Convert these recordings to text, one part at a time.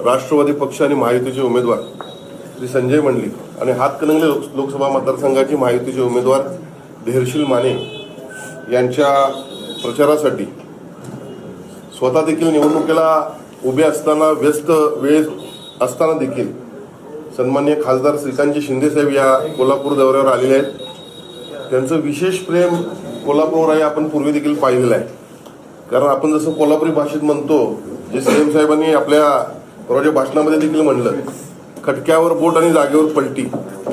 राष्ट्रवादी पक्ष आणि महायुतीचे उमेदवार श्री संजय मंडलिक आणि हातकणंगले लोक लोकसभा मतदारसंघाचे महायुतीचे उमेदवार धैर्यशील माने यांच्या प्रचारासाठी स्वतः देखील निवडणुकीला उभे असताना व्यस्त वेळ असताना देखील सन्मान्य खासदार श्रीकांतजी शिंदेसाहेब या कोल्हापूर दौऱ्यावर आलेले आहेत. त्यांचं विशेष प्रेम कोल्हापूरवर आहे आपण पूर्वी देखील पाहिलेलं आहे. कारण आपण जसं कोल्हापुरी भाषेत म्हणतो जे सीएम साहेबांनी आपल्या परवाच्या भाषणामध्ये देखील म्हणलं खटक्यावर बोट आणि जागेवर पलटी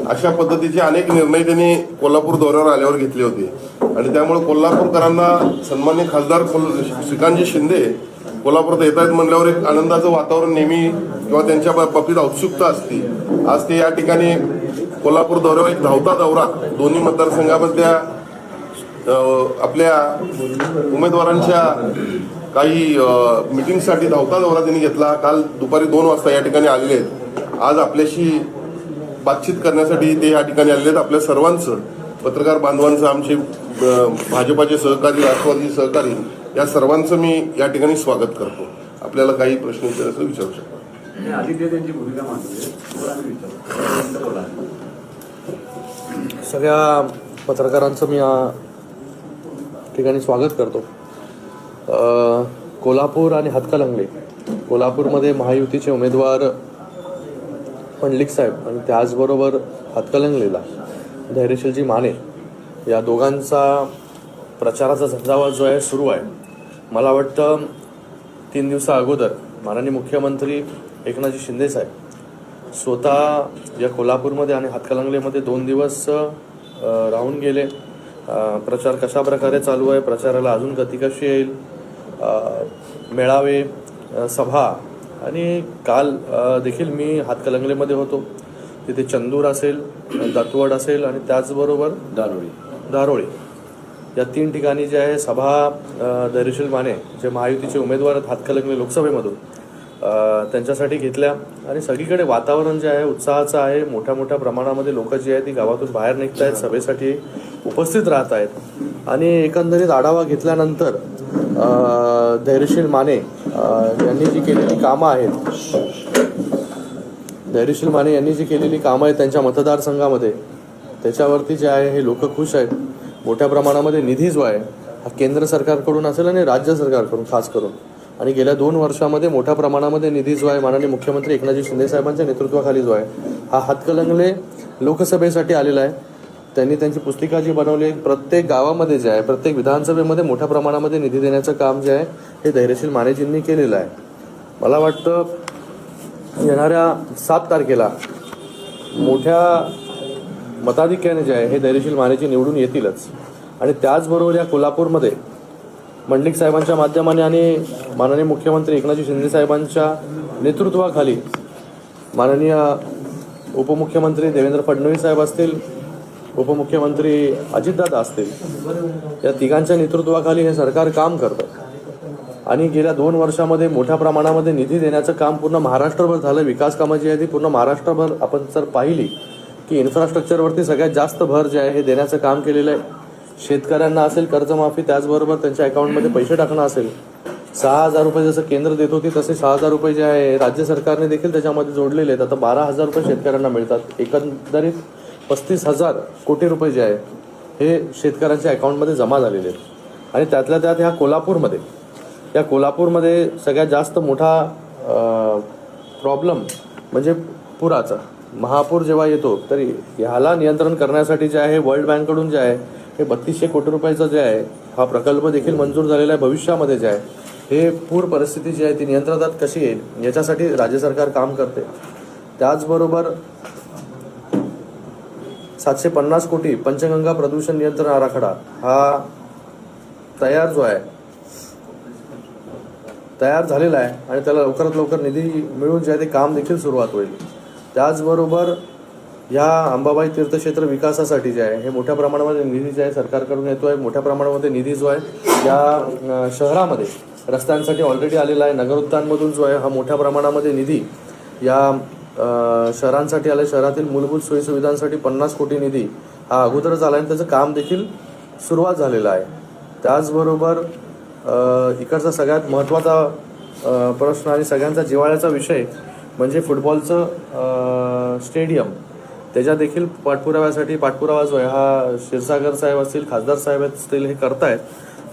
अशा पद्धतीचे अनेक निर्णय त्यांनी कोल्हापूर दौऱ्यावर आल्यावर घेतले होते. आणि त्यामुळे कोल्हापूरकरांना सन्मान्य खासदार श्रीकांतजी शिंदे कोल्हापुरात येत आहेत म्हणल्यावर एक आनंदाचं वातावरण नेहमी किंवा त्यांच्या बा- बाबतीत औत्सुकता असते. आज ते या ठिकाणी कोल्हापूर दौऱ्यावर एक धावता दौरा दोन्ही मतदारसंघामधल्या आपल्या उमेदवारांच्या काही मिटिंगसाठी धावता दौरा त्यांनी घेतला. काल दुपारी दोन वाजता या ठिकाणी आलेले आहेत. आज आपल्याशी बातचीत करण्यासाठी ते या ठिकाणी आलेले आहेत. आपल्या सर्वांचं पत्रकार बांधवांचं आमचे भाजपाचे सहकारी राष्ट्रवादी सहकारी या सर्वांचं मी या ठिकाणी स्वागत करतो. आपल्याला काही प्रश्न विचारायचं विचारू शकता. सगळ्या पत्रकारांचं मी या ठिकाणी स्वागत करतो. कोल्हापूर आणि हातकलंगले. कोल्हापूरमध्ये महायुतीचे उमेदवार पंडलिक साहेब आणि त्याचबरोबर हातकलंगलेला धैर्यशीलजी माने या दोघांचा प्रचाराचा झंझावात जो आहे सुरू आहे. मला वाटतं तीन दिवसा अगोदर माननीय मुख्यमंत्री एकनाथजी शिंदे साहेब स्वतः या कोल्हापूरमध्ये आणि हातकलंगलेमध्ये दोन दिवस राहून गेले. प्रचार कशा प्रकारे चालू आहे प्रचाराला अजून गती कशी येईल मेळावे सभा आणि काल देखील मी हातकलंगलेमध्ये होतो. तिथे चंदूर असेल दत्तवड असेल आणि त्याचबरोबर दारोळी. दारोळी. या तीन ठिकाणी जे आहे सभा धैर्यशील माने जे महायुतीचे उमेदवार आहेत हातकलंगले लोकसभेमधून त्यांच्यासाठी घेतल्या. आणि सगळीकडे वातावरण जे आहे उत्साहाचं आहे. मोठ्या मोठ्या प्रमाणामध्ये लोक जी आहेत ती गावातून बाहेर निघत आहेत सभेसाठी उपस्थित राहत आहेत आणि एकंदरीत आढावा घेतल्यानंतर धैर्यशील माने यांनी जी केलेली कामं आहेत धैर्यशील माने यांनी जी केलेली कामं आहेत त्यांच्या मतदारसंघामध्ये त्याच्यावरती जे आहे हे लोक खुश आहेत. मोठ्या प्रमाणामध्ये निधी जो आहे हा केंद्र सरकारकडून असेल आणि राज्य सरकारकडून खास करून. आणि गेल्या दोन वर्षामध्ये मोठ्या प्रमाणामध्ये निधी जो आहे माननीय मुख्यमंत्री एकनाथजी शिंदे साहेबांच्या नेतृत्वाखाली जो आहे हा हातकलंगले लोकसभेसाठी आलेला आहे. त्यांनी त्यांची पुस्तिका जी बनवली प्रत्येक गावामध्ये जे आहे प्रत्येक विधानसभेमध्ये मोठ्या प्रमाणामध्ये निधी देण्याचं काम जे आहे हे धैर्यशील मानेजींनी केलेलं आहे. मला वाटतं येणाऱ्या सात तारखेला मोठ्या मताधिक्याने जे आहे हे धैर्यशील मानेजी निवडून येतीलच. आणि त्याचबरोबर या कोल्हापूरमध्ये मंडलिक साहेबांच्या माध्यमाने आणि माननीय मुख्यमंत्री एकनाथजी शिंदे साहेबांच्या नेतृत्वाखाली माननीय उपमुख्यमंत्री देवेंद्र फडणवीस साहेब असतील उपमुख्यमंत्री अजितदादा असतील या तिघांच्या नेतृत्वाखाली हे सरकार काम करतं. आणि गेल्या दोन वर्षामध्ये मोठ्या प्रमाणामध्ये निधी देण्याचं काम पूर्ण महाराष्ट्रभर झालं. विकास कामाची जी आहे ती पूर्ण महाराष्ट्रभर आपण जर पाहिली की इन्फ्रास्ट्रक्चरवरती सगळ्यात जास्त भर जे आहे हे देण्याचं काम केलेलं आहे. शेतकऱ्यांना असेल कर्जमाफी त्याचबरोबर त्यांच्या अकाउंटमध्ये पैसे टाकणं असेल सहा हजार रुपये जसं केंद्र देत होती तसे सहा हजार रुपये जे आहे राज्य सरकारने देखील त्याच्यामध्ये जोडलेले आहेत. आता बारा हजार रुपये शेतकऱ्यांना मिळतात. एकंदरीत पस्तीस हजार कोटी रुपये जे आहे हे शेतकऱ्यांच्या अकाउंटमध्ये जमा झालेले आहेत. आणि त्यातल्या त्यात ह्या कोल्हापूरमध्ये या कोल्हापूरमध्ये सगळ्यात जास्त मोठा प्रॉब्लेम म्हणजे पुराचा. महापूर जेव्हा येतो तर ह्याला नियंत्रण करण्यासाठी जे आहे वर्ल्ड बँककडून जे आहे हे बत्तीसशे कोटी रुपयाचं जे आहे हा प्रकल्प देखील मंजूर झालेला आहे भविष्यामध्ये जे आहे. हे पूर परिस्थिती जी आहे ती नियंत्रणात कशी येईल याच्यासाठी राज्य सरकार काम करते. त्याचबरोबर सातशे पन्नास कोटी पंचगंगा प्रदूषण नियंत्रण आराखडा हा तयार जो आहे तयार झालेला आहे आणि त्याला लवकरात लवकर निधी मिळून जे आहे ते काम देखील सुरुवात होईल. त्याचबरोबर या अंबाबाई तीर्थक्षेत्र विकासासाठी जे आहे हे मोठ्या प्रमाणामध्ये निधी जे आहे सरकारकडून येतो आहे. मोठ्या प्रमाणामध्ये निधी जो आहे या शहरामध्ये रस्त्यांसाठी ऑलरेडी आलेला आहे. नगरोत्थानमधून जो आहे हा मोठ्या प्रमाणामध्ये निधी या शहरांसाठी आले. शहरातील मूलभूत सोयीसुविधांसाठी पन्नास कोटी निधी हा अगोदरच आला आणि त्याचं काम देखील सुरुवात झालेलं आहे. त्याचबरोबर इकडचा सगळ्यात महत्त्वाचा प्रश्न आणि सगळ्यांचा जिव्हाळ्याचा विषय म्हणजे फुटबॉलचं स्टेडियम. त्याच्या देखील पाठपुराव्यासाठी पाठपुरावा जो आहे हा क्षीरसागर साहेब असतील खासदार साहेब असतील हे करतायत.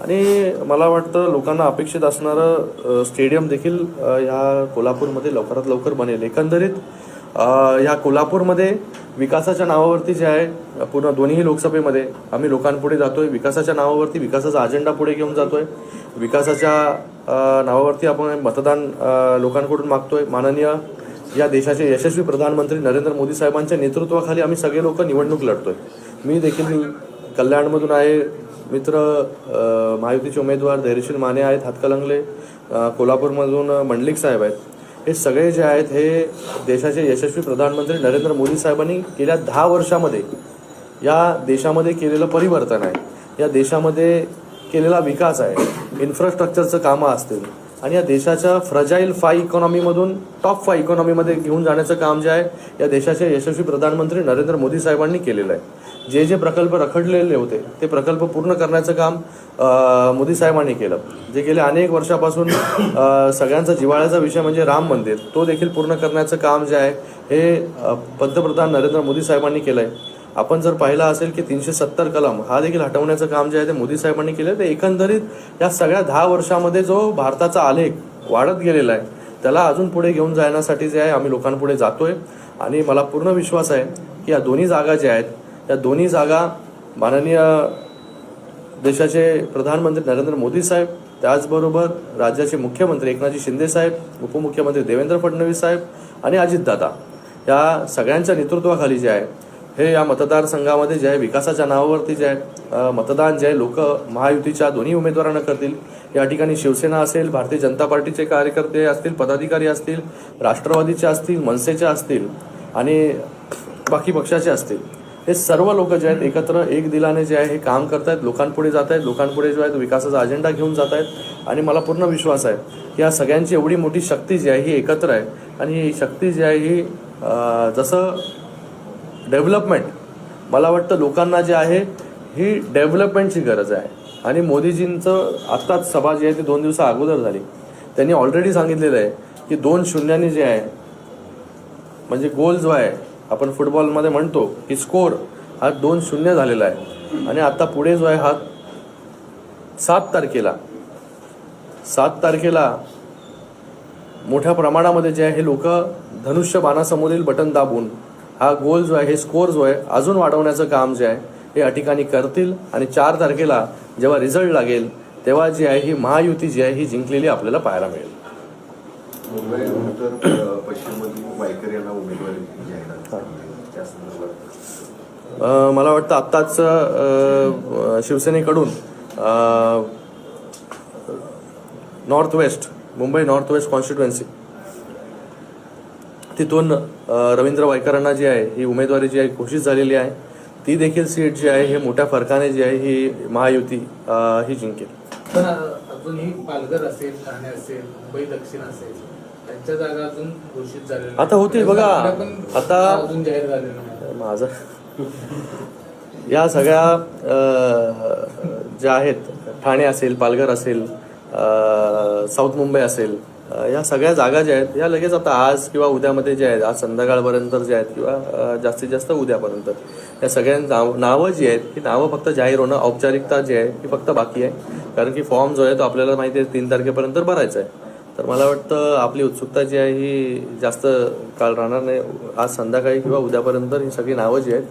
आणि मला वाटतं लोकांना अपेक्षित असणारं स्टेडियम देखील ह्या कोल्हापूरमध्ये लवकरात लवकर बनेल. एकंदरीत ह्या कोल्हापूरमध्ये विकासाच्या नावावरती जे आहे पूर्ण दोन्ही लोकसभेमध्ये आम्ही लोकांपुढे जातोय. विकासाच्या नावावरती विकासाचा अजेंडा पुढे घेऊन जातोय. विकासाच्या नावावरती आपण मतदान लोकांकडून मागतोय. माननीय या देशाचे यशस्वी प्रधानमंत्री नरेंद्र मोदी साहेबांच्या नेतृत्वाखाली आम्ही सगळे लोक निवडणूक लढतोय. मी देखील कल्याणमधून आहे. मित्र महायुतीचे उमेदवार धैर्यशील माने आहेत हातकलंगले कोल्हापूरमधून मंडलिक साहेब आहेत. हे सगळे जे आहेत हे देशाचे यशस्वी प्रधानमंत्री नरेंद्र मोदी साहेबांनी गेल्या दहा वर्षामध्ये या देशामध्ये केलेलं परिवर्तन आहे. या देशामध्ये केलेला विकास आहे. इन्फ्रास्ट्रक्चरचं कामं असतील. आणि या देशाच्या फ्रजाईल फाय इकॉनॉमीमधून टॉप फाय इकॉनॉमीमध्ये घेऊन जाण्याचं काम जे आहे या देशाचे यशस्वी प्रधानमंत्री नरेंद्र मोदी साहेबांनी केलेलं आहे. जे जे प्रकल्प रखडलेले होते ते प्रकल्प पूर्ण करण्याचं काम मोदी साहेबांनी केलं. जे गेल्या अनेक वर्षापासून सगळ्यांचा जिव्हाळ्याचा विषय म्हणजे राम मंदिर. तो देखील पूर्ण करण्याचं काम जे आहे हे पंतप्रधान नरेंद्र मोदी साहेबांनी केलं आहे आपण जर पाहिलं असेल की तीनशे सत्तर कलम हा देखील हटवण्याचं काम जे आहे ते मोदी साहेबांनी केलं ते एकंदरीत या सगळ्या दहा वर्षामध्ये जो भारताचा आलेख वाढत गेलेला आहे त्याला अजून पुढे घेऊन जाण्यासाठी जे आहे आम्ही लोकांपुढे जातोय. आणि मला पूर्ण विश्वास आहे की या दोन्ही जागा ज्या आहेत या दोन्ही जागा माननीय देशाचे प्रधानमंत्री नरेंद्र मोदी साहेब त्याचबरोबर राज्याचे मुख्यमंत्री एकनाथजी शिंदे साहेब उपमुख्यमंत्री देवेंद्र फडणवीस साहेब आणि अजितदादा या सगळ्यांच्या नेतृत्वाखाली जे आहे हे या मतदारसंघामध्ये जे आहे विकासाच्या नावावरती जे आहे मतदान जे आहे लोक महायुतीच्या दोन्ही उमेदवारांना करतील. या ठिकाणी शिवसेना असेल भारतीय जनता पार्टीचे कार्यकर्ते असतील पदाधिकारी असतील राष्ट्रवादीचे असतील मनसेचे असतील आणि बाकी पक्षाचे असतील. हे सर्व लोक जे आहेत एकत्र एक दिलाने जे आहे हे काम करतायत लोकांपुढे जात आहेत लोकांपुढे जो आहे विकासाचा अजेंडा घेऊन जात आहेत आणि मला पूर्ण विश्वास आहे. की या सगळ्यांची एवढी मोठी शक्ती जी आहे ही एकत्र आहे आणि ही शक्ती जी आहे ही जसं डेव्हलपमेंट मला वाटतं लोकांना जे आहे ही डेव्हलपमेंटची गरज आहे. आणि मोदीजींचं आत्ताच सभा जी आहे ती दोन दिवसा अगोदर झाली. त्यांनी ऑलरेडी सांगितलेलं आहे की दोन शून्याने जे आहे म्हणजे गोल जो आहे आपण फुटबॉलमध्ये म्हणतो की स्कोर हा दोन शून्य झालेला आहे. आणि आता पुढे जो आहे हा सात तारखेला. सात तारखेला मोठ्या प्रमाणामध्ये जे आहे हे लोक धनुष्य बाणासमोरील बटन दाबून हा गोल जो आहे हे स्कोर जो आहे अजून वाढवण्याचं काम जे आहे हे या ठिकाणी करतील. आणि चार तारखेला जेव्हा रिझल्ट लागेल तेव्हा जी आहे ही महायुती जी आहे ही जिंकलेली आपल्याला पाहायला मिळेल मुंबई उत्तर अ, पश्चिममधील वायकर यांना उमेदवारी जाहीर झाली. त्या संदर्भात अ, मला वाटतं आत्ताच शिवसेनेकडून north west Mumbai north west constituency तिथून रवींद्र वायकरांना जी आहे ही उमेदवारी जी आहे घोषित झालेली आहे ती देखील सीट जी आहे हे मोठ्या फरकाने जी आहे ही महायुती ही जिंकेल. पण अजूनही पालघर असेल ठाणे असेल मुंबई दक्षिण असेल त्यांच्या जागा अजून घोषित झालेल्या आता होतील बघा. आता- अजून जाहीर झालेलं नाही. माझं या सगळ्या ज्या आहेत ठाणे असेल पालघर असेल साऊथ मुंबई असेल या सगळ्या जागा ज्या आहेत या लगेच आता आज किंवा उद्यामध्ये ज्या आहेत आज संध्याकाळपर्यंत जे आहेत किंवा जास्तीत जास्त उद्यापर्यंत या सगळ्या नाव नावं जी आहेत ती नावं फक्त जाहीर होणं औपचारिकता जी आहे ती फक्त बाकी आहे. कारण की फॉर्म जो आहे तो आपल्याला माहिती आहे तीन तारखेपर्यंत भरायचा आहे. तर मला वाटतं आपली उत्सुकता जी आहे ही जास्त काळ राहणार नाही. आज संध्याकाळी किंवा उद्यापर्यंत ही सगळी नावं जी आहेत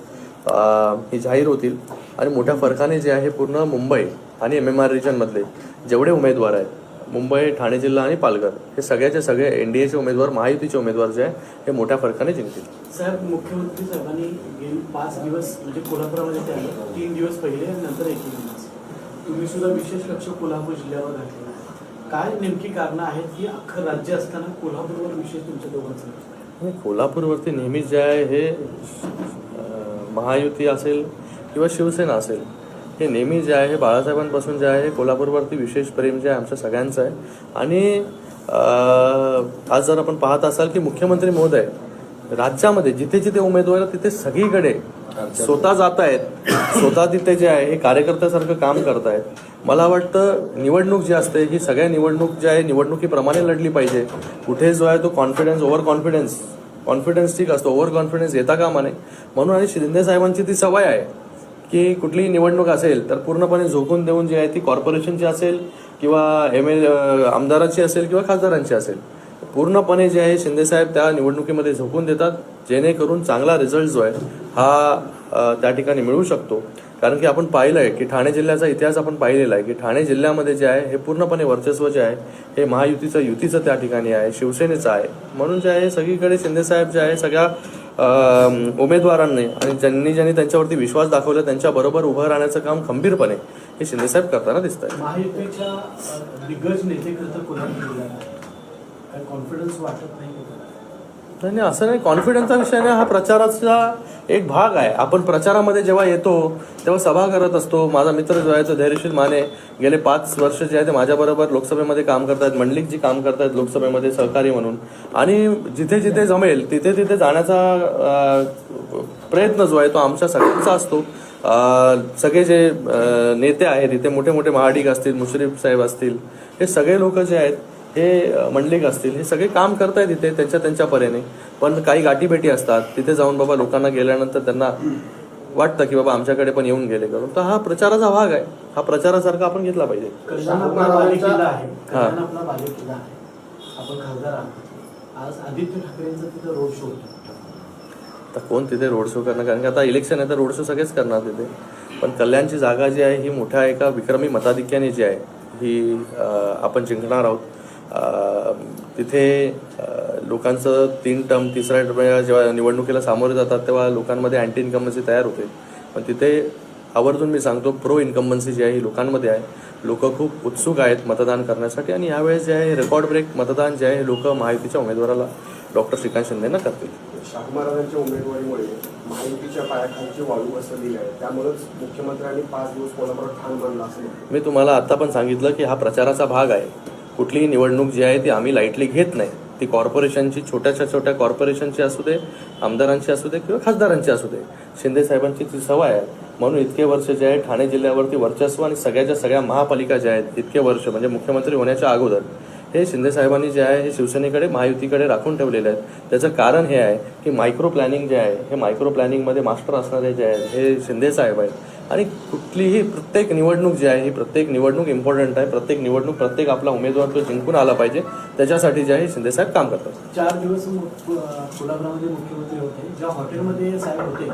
ही जाहीर होतील. आणि मोठ्या फरकाने जे आहे पूर्ण मुंबई आणि एम एम आर रिजनमधले जेवढे उमेदवार आहेत मुंबई ठाणे जिल्हा आणि पालघर हे सगळ्याचे सगळे एन डी एचे उमेदवार महायुतीचे उमेदवार जे आहे हे मोठ्या फरकाने जिंकतील. साहेब मुख्यमंत्री साहेबांनी गेली पाच दिवस म्हणजे कोल्हापुरामध्ये तीन दिवस पहिले नंतर एक दिवस. तुम्ही सुद्धा विशेष लक्ष कोल्हापूर जिल्ह्यावर काय नेमकी कारणं आहेत की अख्खं राज्य असताना कोल्हापूरवर विशेष तुमच्या दोघांचं? कोल्हापूरवरती नेहमीच जे आहे हे महायुती असेल किंवा शिवसेना असेल हे नेहमी जे आहे बाळासाहेबांपासून जे आहे कोल्हापूरवरती विशेष प्रेम जे आहे आमच्या सगळ्यांचं आहे. आणि आज जर आपण पाहत असाल की मुख्यमंत्री महोदय राज्यामध्ये जिथे जिथे उमेदवार आहेत तिथे सगळीकडे स्वतः जात आहेत स्वतः तिथे जे आहे हे कार्यकर्त्यासारखं काम करतायत मला वाटतं निवडणूक जी असते ही सगळ्या निवडणूक जी आहे निवडणुकीप्रमाणे लढली पाहिजे. कुठे जो आहे तो कॉन्फिडन्स ओव्हर कॉन्फिडन्स कॉन्फिडन्स ठीक असतो ओव्हर कॉन्फिडन्स येता कामा नये. म्हणून आणि शिंदे साहेबांची ती सवय आहे की कुठलीही निवडणूक असेल तर पूर्णपणे झोकून देऊन जी आहे ती कॉर्पोरेशनची असेल किंवा एम एल आमदाराची असेल किंवा खासदारांची असेल. पूर्णपणे जे आहे शिंदेसाहेब त्या निवडणुकीमध्ये झोकून देतात जेणेकरून चांगला रिझल्ट जो आहे हा त्या ठिकाणी मिळू शकतो. कारण की आपण पाहिलं आहे की ठाणे जिल्ह्याचा इतिहास आपण पाहिलेला आहे की ठाणे जिल्ह्यामध्ये जे आहे हे पूर्णपणे वर्चस्व जे आहे हे महायुतीचं युतीचं त्या ठिकाणी आहे शिवसेनेचं आहे. म्हणून जे आहे सगळीकडे शिंदेसाहेब जे आहे सगळ्या उमेदवारांनी आणि ज्यांनी ज्यांनी त्यांच्यावरती विश्वास दाखवला त्यांच्याबरोबर उभं राहण्याचं काम खंबीरपणे हे शिंदेसाहेब करताना दिसत आहे महायुतीच्या दिग्गज नेते कॉन्फिडन्स वाटत नाही नाही नाही, असं नाही. कॉन्फिडन्सचा विषय नाही हा प्रचाराचा एक भाग आहे. आपण प्रचारामध्ये जेव्हा येतो तेव्हा सभा करत असतो. माझा मित्र जो आहे तो धैर्यशील माने गेले पाच वर्ष जे आहे ते माझ्याबरोबर लोकसभेमध्ये काम करतायत मंडलिक जी काम करतायत लोकसभेमध्ये सहकारी म्हणून. आणि जिथे जिथे जमेल तिथे तिथे जाण्याचा प्रयत्न जो आहे तो आमच्या सगळ्यांचा असतो. सगळे जे नेते आहेत इथे मोठे मोठे महाडिक असतील मुश्रीफ साहेब असतील हे सगळे लोक जे आहेत हे मंडलिक असतील हे सगळे काम करतायत इथे त्यांच्या त्यांच्या परीने. पण काही गाठीभेटी असतात. तिथे जाऊन बाबा लोकांना गेल्यानंतर त्यांना वाटतं की बाबा आमच्याकडे पण येऊन गेले करून. तर हा प्रचाराचा भाग आहे. हा प्रचारासारखा आपण घेतला पाहिजे. कल्याण आपला बालेकिल्ला आहे. हा. कल्याण आपला बालेकिल्ला आहे. आपण खासदार आहात. आज आदित्य ठाकरेंचा तिथं रोड शो होतो. आता कोण तिथे रोड शो करणार? कारण की आता इलेक्शन आहे तर रोड शो सगळेच करणार तिथे. पण कल्याणची जागा जी आहे ही मोठ्या एका विक्रमी मताधिक्याने जी आहे ही आपण जिंकणार आहोत. तिथे लोकांचं तीन टर्म तिसऱ्या टर्म जेव्हा निवडणुकीला सामोरे जातात तेव्हा लोकांमध्ये अँटी इन्कम्बन्सी तयार होते. पण तिथे आवर्जून मी सांगतो प्रो इन्कम्बन्सी जी आहे ही लोकांमध्ये आहे. लोक खूप उत्सुक आहेत मतदान करण्यासाठी आणि यावेळेस जे आहे रेकॉर्ड ब्रेक मतदान जे आहे लोक महायुतीच्या उमेदवाराला डॉक्टर श्रीकांत शिंदेना करतील. शाहू महाराजांच्या उमेदवारीमुळे महायुतीच्या पायाखालची वाळू बसवलेली आहे. त्यामुळेच मुख्यमंत्र्यांनी पाच दिवस कोल्हापुरात ठाण असं. मी तुम्हाला आता पण सांगितलं की हा प्रचाराचा भाग आहे. कुठलीही निवडणूक जी आहे ती आम्ही लाईटली घेत नाही. ती कॉर्पोरेशनची छोट्याशा छोट्या कॉर्पोरेशनची असू दे आमदारांची असू दे किंवा खासदारांची असू दे. शिंदे साहेबांची ती सवय आहे. म्हणून इतके वर्ष जे आहे ठाणे जिल्ह्यावरती वर्चस्व आणि सगळ्याच्या सगळ्या महापालिका ज्या आहेत इतके वर्ष म्हणजे मुख्यमंत्री होण्याच्या अगोदर हे शिंदे साहेबांनी जे आहे हे शिवसेनेकडे महायुतीकडे राखून ठेवलेले आहेत. त्याचं कारण हे आहे की मायक्रो प्लॅनिंग जे आहे हे मायक्रो प्लॅनिंगमध्ये मास्टर असणारे जे आहेत हे शिंदे साहेब आहेत. आणि कुठलीही प्रत्येक निवडणूक जी आहे ही प्रत्येक निवडणूक इम्पॉर्टंट आहे. प्रत्येक निवडणूक प्रत्येक आपला उमेदवार तो जिंकून आला पाहिजे. त्याच्यासाठी जे आहे शिंदे साहेब काम करतात. चार दिवस कोल्हापुरामध्ये मुख्यमंत्री होते. ज्या हॉटेलमध्ये साहेब होते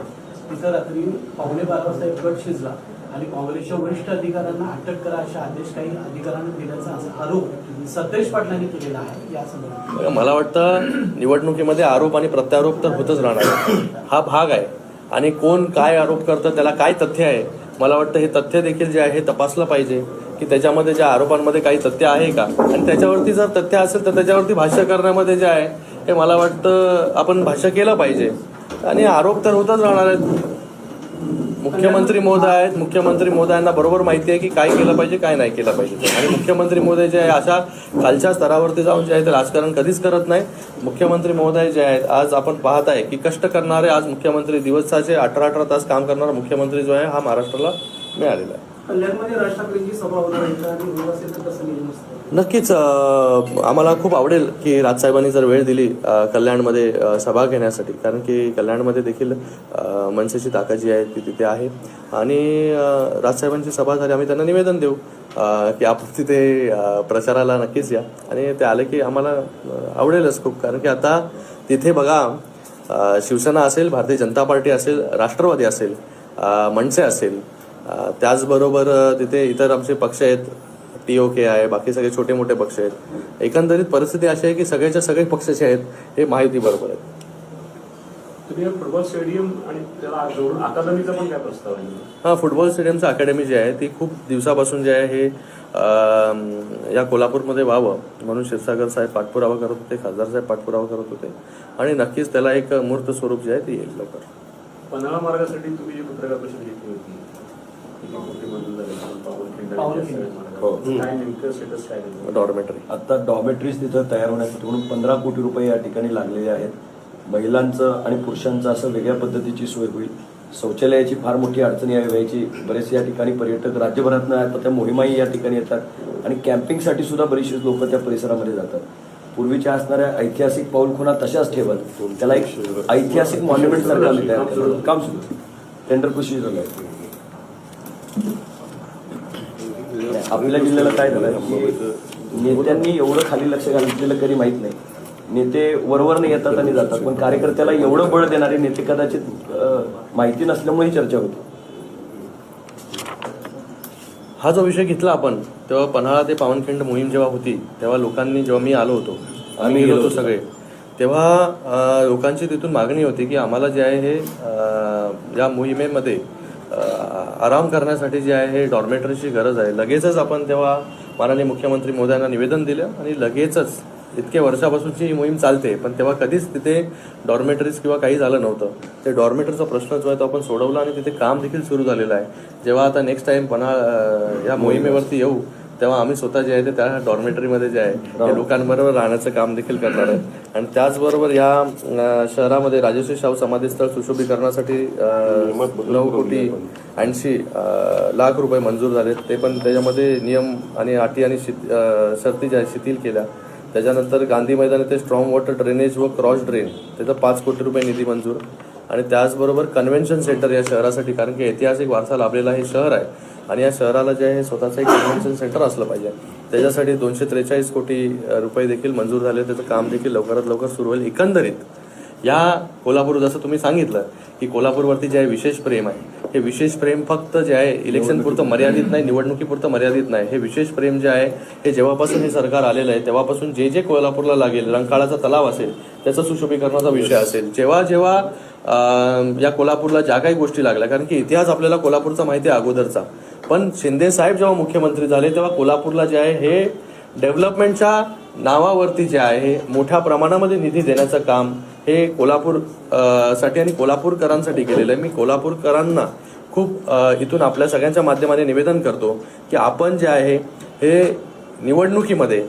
तिथं रात्री पावणे बारा वाजता एक गट शिजला. आणि काँग्रेसच्या वरिष्ठ अधिकाऱ्यांना अटक करा असे आदेश काही अधिकाऱ्यांना दिल्याचा असा आरोप सतेज पाटलांनी केलेला आहे. या संदर्भात. मला वाटतं निवडणुकीमध्ये आरोप आणि प्रत्यारोप तर होतच राहणार. हा भाग आहे. आणि कोण काय आरोप करतं त्याला काय तथ्य आहे? मला वाटतं हे तथ्य देखील जे आहे हे तपासलं पाहिजे की त्याच्यामध्ये ज्या आरोपांमध्ये काही तथ्य आहे का? आणि त्याच्यावरती जर तथ्य असेल तर त्याच्यावरती भाष्य करण्यामध्ये जे आहे हे मला वाटतं आपण भाष्य केलं पाहिजे. आणि आरोप तर होतच राहणार आहेत. मुख्यमंत्री महोदय आहेत. मुख्यमंत्री महोदयांना बरोबर माहिती आहे की काय केलं पाहिजे काय नाही केलं पाहिजे. आणि मुख्यमंत्री महोदय जे आहे अशा खालच्या स्तरावरती जाऊन जे आहे ते राजकारण कधीच करत नाही. मुख्यमंत्री महोदय जे आहेत आज आपण पाहत आहे की कष्ट करणारे आज मुख्यमंत्री दिवसाचे अठरा अठरा तास काम करणारा मुख्यमंत्री जो आहे हा महाराष्ट्राला मिळालेला आहे. नक्कीच आम्हाला खूप आवडेल की राजसाहेबांनी जर वेळ दिली कल्याणमध्ये सभा घेण्यासाठी. कारण की कल्याणमध्ये देखील मनसेची ताकद जी आहे ती तिथे आहे. आणि राजसाहेबांची सभा झाली आम्ही त्यांना निवेदन देऊ की आपण तिथे प्रचाराला नक्कीच या. आणि ते आले की आम्हाला आवडेलच खूप. कारण की आता तिथे बघा शिवसेना असेल भारतीय जनता पार्टी असेल राष्ट्रवादी असेल मनसे असेल त्याचबरोबर तिथे इतर आमचे पक्ष आहेत टी ओ के आहे बाकी सगळे छोटे मोठे पक्ष आहेत. एकंदरीत परिस्थिती अशी आहे की सगळ्याच्या सगळे पक्ष जे आहेत हे महायुती बरोबर आहेत तुम्ही फुटबॉल स्टेडियम आणि त्याला जोडून अकादमीचा पण काय प्रस्ताव आहे? हा फुटबॉल स्टेडियमचं अकॅडमी जी आहे ती खूप दिवसापासून जे आहे हे या कोल्हापूरमध्ये व्हावं म्हणून क्षीरसागर साहेब पाठपुरावा करत होते खासदार साहेब पाठपुरावा करत होते. आणि नक्कीच त्याला एक मूर्त स्वरूप जे आहे ते येईल लवकर. पन्हाळा मार्गासाठी तुम्ही जी पत्रकार परिषद हो. आहे? डॉर्मेटरी. आता डॉमेट्रीज तिथं तयार होण्यासाठी म्हणून पंधरा कोटी रुपये या ठिकाणी लागलेले आहेत. महिलांचं आणि पुरुषांचं असं वेगळ्या पद्धतीची सोय होईल. शौचालयाची फार मोठी अडचण या व्हायची बरेचसे या ठिकाणी पर्यटक राज्यभरातनं आता त्या मोहिमाही या ठिकाणी येतात. आणि कॅम्पिंगसाठी सुद्धा बरेचसे लोक त्या परिसरामध्ये जातात. पूर्वीच्या असणाऱ्या ऐतिहासिक पाऊलखुणा तशाच ठेवत. त्याला एक ऐतिहासिक मॉन्युमेंट सारखं काम सुरू. टेंडर कृषी झालं आहे. आपल्या जिल्ह्याला काय झालं की नेत्यांनी एवढं खाली लक्ष घातलेलं कधी माहीत नाही. नेते वरवरने येतात आणि जातात पण कार्यकर्त्याला एवढं बळ देणारे नेते कदाचित माहिती नसल्यामुळे ही चर्चा होती. हा जो विषय घेतला आपण तेव्हा पन्हाळा ते पावनखिंड मोहीम जेव्हा होती तेव्हा लोकांनी जेव्हा मी आलो होतो आम्ही गेलो होतो सगळे तेव्हा लोकांची तिथून मागणी होती की आम्हाला जे आहे हे या मोहिमेमध्ये आराम करण्यासाठी जे आहे हे डॉर्मेटरीची गरज आहे. लगेचच आपण तेव्हा माननीय मुख्यमंत्री मोदयांना निवेदन दिलं आणि लगेचच इतके वर्षापासूनची ही मोहीम चालते. पण तेव्हा कधीच तिथे डॉर्मेटरीज किंवा काही झालं नव्हतं. ते डॉर्मेटरीचा प्रश्न जो आहे तो आपण सोडवला आणि तिथे काम देखील सुरू झालेलं आहे. जेव्हा आता नेक्स्ट टाईम पन्हाळ या मोहिमेवरती येऊ तेव्हा आम्ही स्वतः जे आहे ते त्या डॉर्मेटरीमध्ये जे आहे ते लोकांबरोबर राहण्याचं काम देखील करणार आहे. आणि त्याचबरोबर या शहरामध्ये राजश्री शाहू समाधीस्थळ सुशोभीकरणासाठी नऊ कोटी ऐंशी लाख रुपये मंजूर झालेत ते पण त्याच्यामध्ये नियम आणि अटी आणि शर्ती ज्या शिथिल केल्या. त्याच्यानंतर गांधी मैदान येथे स्ट्रॉंग वॉटर ड्रेनेज व क्रॉस ड्रेन त्याचा पाच कोटी रुपये निधी मंजूर. आणि त्याचबरोबर कन्व्हेन्शन सेंटर या शहरासाठी कारण की ऐतिहासिक वारसा लाभलेला हे शहर आहे. आणि या शहराला जे आहे स्वतःचं एक कन्व्हेन्शन सेंटर असलं पाहिजे. त्याच्यासाठी दोनशे त्रेचाळीस कोटी रुपये देखील मंजूर झाले. त्याचं काम देखील लवकरात लवकर सुरू होईल एकंदरीत. या कोल्हापूर जसं तुम्ही सांगितलं की कोल्हापूरवरती जे आहे विशेष प्रेम आहे. हे विशेष प्रेम फक्त जे आहे इलेक्शन पुरतं मर्यादित नाही निवडणुकीपुरतं मर्यादित नाही. हे विशेष प्रेम जे आहे हे जेव्हापासून हे सरकार आलेलं आहे तेव्हापासून जे जे कोल्हापूरला लागेल रंकाळाचा तलाव असेल त्याचं सुशोभीकरणाचा विषय असेल. जेव्हा जेव्हा या कोल्हापूरला ज्या काही गोष्टी लागल्या कारण की इतिहास आपल्याला कोल्हापूरचा माहिती आहे अगोदरचा. पण शिंदे साहेब जेव्हा मुख्यमंत्री झाले तेव्हा कोल्हापूरला जे आहे हे डेव्हलपमेंटच्या नावावरती जे आहे हे मोठ्या प्रमाणामध्ये निधी देण्याचं काम हे कोल्हापूरसाठी आणि कोल्हापूरकरांसाठी केलेलं आहे. मी कोल्हापूरकरांना खूप इथून आपल्या सगळ्यांच्या माध्यमाने निवेदन करतो की आपण जे आहे हे निवडणुकीमध्ये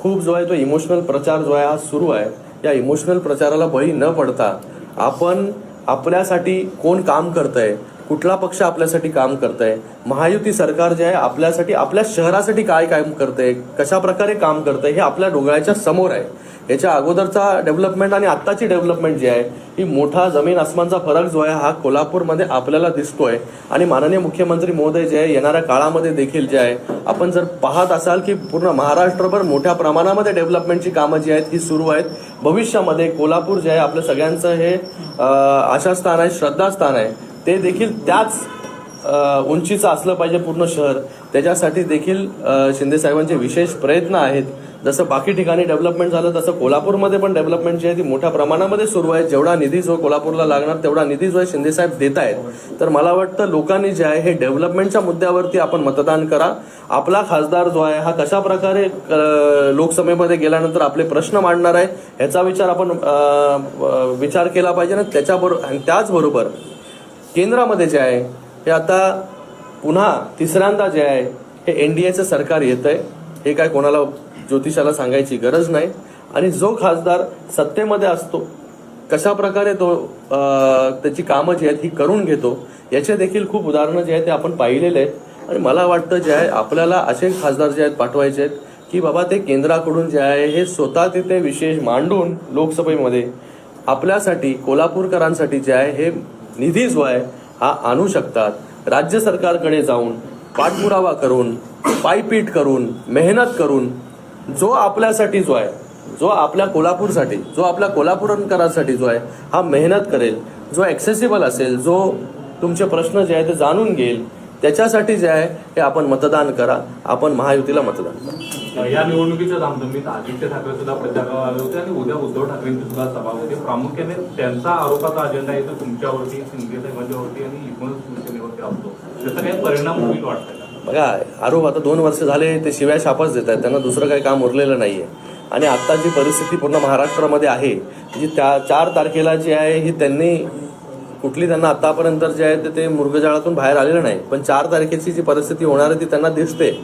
खूप जो आहे तो इमोशनल प्रचार जो आहे हा सुरू आहे. या इमोशनल प्रचाराला बळी न पडता आपण आपल्यासाठी कोण काम करतंय कुठला पक्ष आपल्यासाठी काम करतंय? महायुती सरकार जे आहे आपल्यासाठी आपल्या शहरासाठी काय काम करतंय? कशा प्रकारे काम करतंय? हे आपल्या डोळ्याच्या समोर आहे. याच्या अगोदरचा डेव्हलपमेंट आणि आत्ताची डेव्हलपमेंट जी आहे ही मोठा जमीन आसमानचा फरक जो आहे हा कोल्हापूरमध्ये आपल्याला दिसतोय. आणि माननीय मुख्यमंत्री महोदय जे आहे येणाऱ्या काळामध्ये देखील जे आहे आपण जर पाहत असाल की पूर्ण महाराष्ट्रभर मोठ्या प्रमाणामध्ये डेव्हलपमेंटची कामं जी आहेत ही सुरू आहेत. भविष्यामध्ये कोल्हापूर जे आहे आपल्या सगळ्यांचं हे आशास्थान आहे श्रद्धास्थान आहे. ते देखील त्याच उंचीचं असलं पाहिजे पूर्ण शहर. त्याच्यासाठी देखील शिंदे साहेबांचे विशेष प्रयत्न आहेत. जसं बाकी ठिकाणी डेव्हलपमेंट झालं तसं कोल्हापूरमध्ये पण डेव्हलपमेंट जी आहे ती मोठ्या प्रमाणामध्ये सुरू आहे. जेवढा निधी जो कोल्हापूरला लागणार तेवढा निधी जो आहे शिंदेसाहेब देत आहेत. तर मला वाटतं लोकांनी जे आहे हे डेव्हलपमेंटच्या मुद्द्यावरती आपण मतदान करा. आपला खासदार जो आहे हा कशा प्रकारे लोकसभेमध्ये गेल्यानंतर आपले प्रश्न मांडणार आहे ह्याचा विचार आपण विचार केला पाहिजे ना त्याच्याबरोबर त्याचबरोबर केंद्रामध्ये जे आहे हे आता पुन्हा तिसऱ्यांदा जे आहे हे एन डी एचं सरकार येत आहे हे काय कोणाला ज्योतिषाला सांगायची गरज नाही. आणि जो खासदार सत्तेमध्ये असतो कशा प्रकारे तो त्याची कामं जी आहेत ही करून घेतो याचे देखील खूप उदाहरणं जे आहेत ते आपण पाहिलेले आहेत. आणि मला वाटतं जे आहे आपल्याला असे खासदार जे आहेत पाठवायचे आहेत की बाबा ते केंद्राकडून जे आहे हे स्वतः तिथे विशेष मांडून लोकसभेमध्ये आपल्यासाठी कोल्हापूरकरांसाठी जे आहे हे निधी जो आहे हा आणू शकतात. राज्य सरकारकडे जाऊन पाठपुरावा करून पायपीट करून मेहनत करून जो आपल्यासाठी जो आहे जो आपल्या कोल्हापूरसाठी जो आपल्या कोल्हापूरकरांसाठी जो आहे हा मेहनत करेल. जो ॲक्सेसिबल असेल जो तुमचे प्रश्न जे आहे ते जाणून घेईल. त्याच्यासाठी जे आहे हे आपण मतदान करा. आपण महायुतीला मतदान करा. या निवडणुकीच्या धामधमीत आदित्य ठाकरे सुद्धा प्रचाराला आले होते आणि उद्या उद्धव ठाकरेंची सुद्धा सभा होती. प्रामुख्याने त्यांचा आरोपाचा अजेंडा आहे तो तुमच्यावरती शिंदे साहेबांच्यावरती आणि एकूणच शिवसेनेवरती असतो. त्याचा काही परिणाम होईल वाटतं बघा आरोप आता दोन वर्ष झाले ते शिव्या शापच देत आहेत. त्यांना दुसरं काही काम उरलेलं नाहीये. आणि आता जी परिस्थिती पूर्ण महाराष्ट्रामध्ये आहे. जी त्या चार तारखेला जी आहे ही त्यांनी कुठली त्यांना आतापर्यंत जे आहे ते- ते मृगजाळातून बाहेर आलेलं नाही. पण चार तारखेची जी परिस्थिती होणार आहे ती त्यांना दिसते.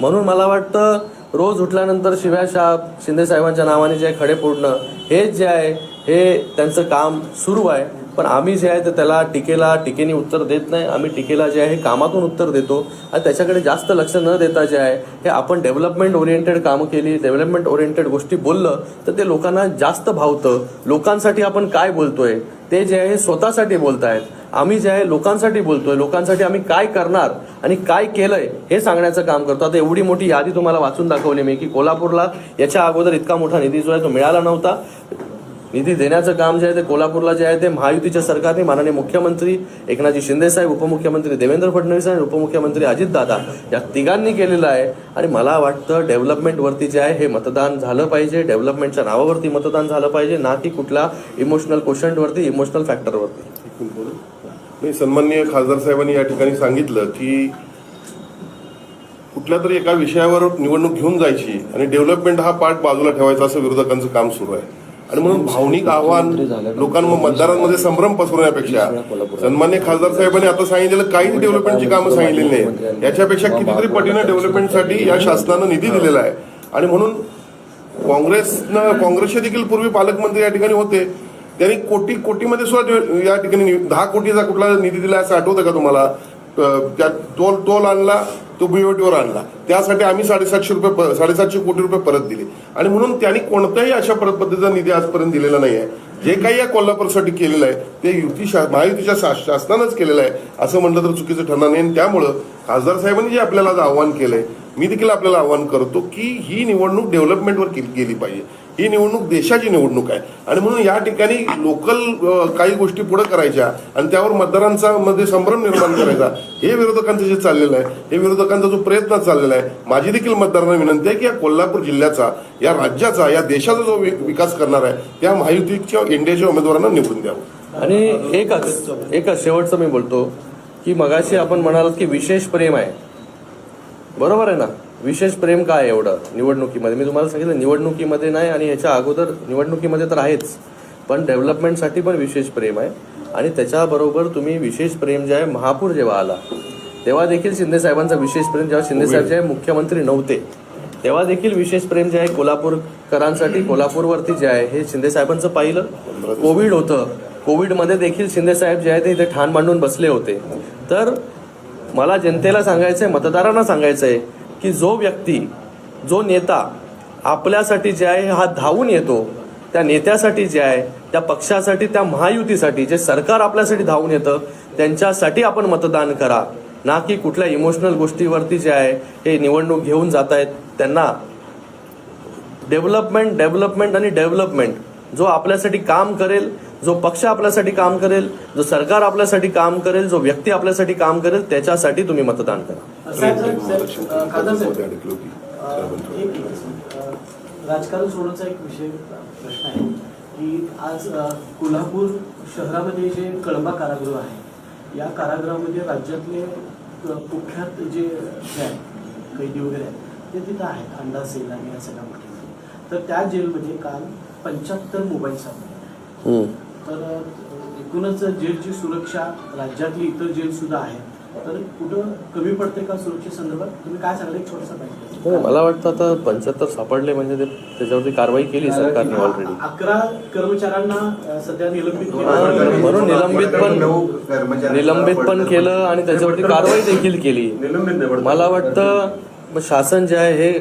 म्हणून मला वाटतं रोज उठल्यानंतर शिव्या शाह शिंदे साहेबांच्या नावाने जे आहे खडे फोडणं हेच जे आहे हे त्यांचं काम सुरू आहे. पण आम्ही जे आहे तर त्याला टीकेला टीकेने उत्तर देत नाही. आम्ही टीकेला जे आहे कामातून उत्तर देतो. आणि त्याच्याकडे जास्त लक्ष न देता जे आहे हे आपण डेव्हलपमेंट ओरिएंटेड कामं केली. डेव्हलपमेंट ओरिएंटेड गोष्टी बोललं तर ते लोकांना जास्त भावतं. लोकांसाठी आपण काय बोलतोय? ते जे आहे स्वतःसाठी बोलतायत. आम्ही जे आहे लोकांसाठी बोलतोय. लोकांसाठी आम्ही काय करणार आणि काय केलंय हे सांगण्याचं काम करतो. आता एवढी मोठी यादी तुम्हाला वाचून दाखवली मी की कोल्हापूरला याच्या अगोदर इतका मोठा निधी जो आहे तो मिळाला नव्हता. निधी देण्याचं काम जे आहे ते कोल्हापूरला जे आहे ते महायुतीच्या सरकारने माननीय मुख्यमंत्री एकनाथजी शिंदे साहेब उपमुख्यमंत्री देवेंद्र फडणवीस आणि उपमुख्यमंत्री अजितदादा या तिघांनी केलेलं आहे. आणि मला वाटतं डेव्हलपमेंटवरती जे आहे हे मतदान झालं पाहिजे. डेव्हलपमेंटच्या नावावरती मतदान झालं पाहिजे ना की कुठल्या इमोशनल क्वेश्चनवरती इमोशनल फॅक्टरवरती नाही सन्माननीय खासदार साहेबांनी या ठिकाणी सांगितलं की कुठल्या तरी एका विषयावर निवडणूक घेऊन जायची आणि डेव्हलपमेंट हा पार्ट बाजूला ठेवायचा असं विरोधकांचं काम सुरू आहे. आणि म्हणून भावनिक आव्हान लोकांना मतदारांमध्ये संभ्रम पसरवण्यापेक्षा सन्मान्य खासदार साहेबांनी आता सांगितलेलं काहीच डेव्हलपमेंटची कामं सांगितलेली नाही याच्यापेक्षा कितीतरी पटीनं डेव्हलपमेंटसाठी या शासनानं निधी दिलेला आहे. आणि म्हणून काँग्रेसनं काँग्रेसचे देखील पूर्वी पालकमंत्री या ठिकाणी होते. त्यांनी कोटी कोटीमध्ये सुद्धा या ठिकाणी दहा कोटीचा कुठला निधी दिला असं आठवतं का तुम्हाला? त्यात त्या टोल टोल आणला तो बीओटीवर आणला. त्यासाठी आम्ही साडेसातशे रुपये प- साडेसातशे कोटी रुपये परत दिले. आणि म्हणून त्यांनी कोणत्याही अशा परत पद्धतीचा निधी आजपर्यंत दिलेला नाही आहे जे काही या कोल्हापूरसाठी केलेलं आहे ते युती शा- महायुतीच्या शा- शासनानंच केलेलं आहे असं म्हटलं तर चुकीचं ठरणार नाही. आणि त्यामुळं खासदार साहेबांनी जे आपल्याला आज आव्हान केलंय मी देखील आपल्याला आव्हान करतो की ही निवडणूक डेव्हलपमेंटवर केली गेली पाहिजे. ही निवडणूक देशाची निवडणूक आहे. आणि म्हणून या ठिकाणी लोकल काही गोष्टी पुढे करायच्या आणि त्यावर मतदारांचा मध्ये संभ्रम निर्माण करायचा हे विरोधकांचं जे चाललेलं आहे हे विरोधकांचा जो प्रयत्न चाललेला आहे माझी देखील मतदारांना विनंती आहे की या कोल्हापूर जिल्ह्याचा या राज्याचा या देशाचा जो वि- विकास करणार आहे त्या महायुतीच्या एनडीएच्या उमेदवारांना निवडून द्यावं. आणि एकच एकच शेवटचं मी बोलतो की मगाशी आपण म्हणालात की विशेष प्रेम आहे. बरोबर आहे ना? विशेष प्रेम काय एवढं निवडणुकीमध्ये? मी तुम्हाला सांगितलं निवडणुकीमध्ये नाही आणि ह्याच्या अगोदर निवडणुकीमध्ये तर आहेच. पण डेव्हलपमेंटसाठी पण विशेष प्रेम आहे. आणि त्याच्याबरोबर तुम्ही विशेष प्रेम जे आहे महापूर जेव्हा आला तेव्हा देखील शिंदे साहेबांचा विशेष प्रेम जेव्हा शिंदे साहेब जे आहे मुख्यमंत्री नव्हते तेव्हा देखील विशेष प्रेम जे आहे कोल्हापूरकरांसाठी कोल्हापूरवरती जे आहे हे शिंदे साहेबांचं पाहिलं. कोविड होतं. कोविडमध्ये देखील शिंदे साहेब जे आहे ते इथे ठाण मांडून बसले होते. तर मला जनतेला सांगायचं आहे मतदारांना सांगायचं आहे की जो व्यक्ती जो नेता आपल्यासाठी जे आहे हा धावून येतो त्या नेत्यासाठी जे आहे त्या पक्षासाठी त्या महायुतीसाठी जे सरकार आपल्यासाठी धावून येतं त्यांच्यासाठी आपण मतदान करा. ना की कुठल्या इमोशनल गोष्टीवरती जे आहे हे निवडणूक घेऊन जात आहेत त्यांना डेव्हलपमेंट डेव्हलपमेंट आणि डेव्हलपमेंट जो आपल्यासाठी काम करेल जो पक्ष आपल्यासाठी काम करेल जो सरकार आपल्यासाठी काम करेल जो व्यक्ती आपल्यासाठी काम करेल त्याच्यासाठी तुम्ही मतदान करा. राजकारण सोडण्याचा एक विषय प्रश्न आहे की आज कोल्हापूर शहरामध्ये जे कळंबा कारागृह आहे या कारागृहामध्ये राज्यातले कुख्यात जे आहेत कैदी वगैरे आहेत ते तिथं आहेत अंडा सेल आणि या सगळ्या गोष्टी तर त्या जेलमध्ये काल पंच्याहत्तर मोबाईल सापडले. तर एकूणच जेलची सुरक्षा राज्यातली इतर जेल सुद्धा आहे तर कुठं कमी पडते का सुरक्षेसंदर्भात तुम्ही काय सांगले? एक छोटासा पाहिजे हो मला वाटतं आता पंच्याहत्तर सापडले म्हणजे ते त्याच्यावरती कारवाई केली सरकारने ऑलरेडी अकरा कर्मचाऱ्यांना सध्या निलंबित म्हणून निलंबित पण निलंबित पण. केलं आणि त्याच्यावरती कारवाई देखील केली. निलंबित नाही पडतं. मला वाटतं शासन जे आहे हे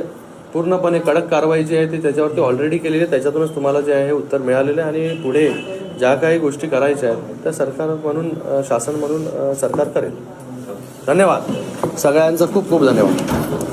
पूर्णपणे कडक कारवाई जी आहे ती त्याच्यावरती ऑलरेडी केलेली आहे. त्याच्यातूनच तुम्हाला जे आहे उत्तर मिळालेलं आहे. आणि पुढे ज्या काही गोष्टी करायच्या आहेत त्या सरकार म्हणून शासन म्हणून सरकार करेल. धन्यवाद. सगळ्यांचं खूप खूप धन्यवाद.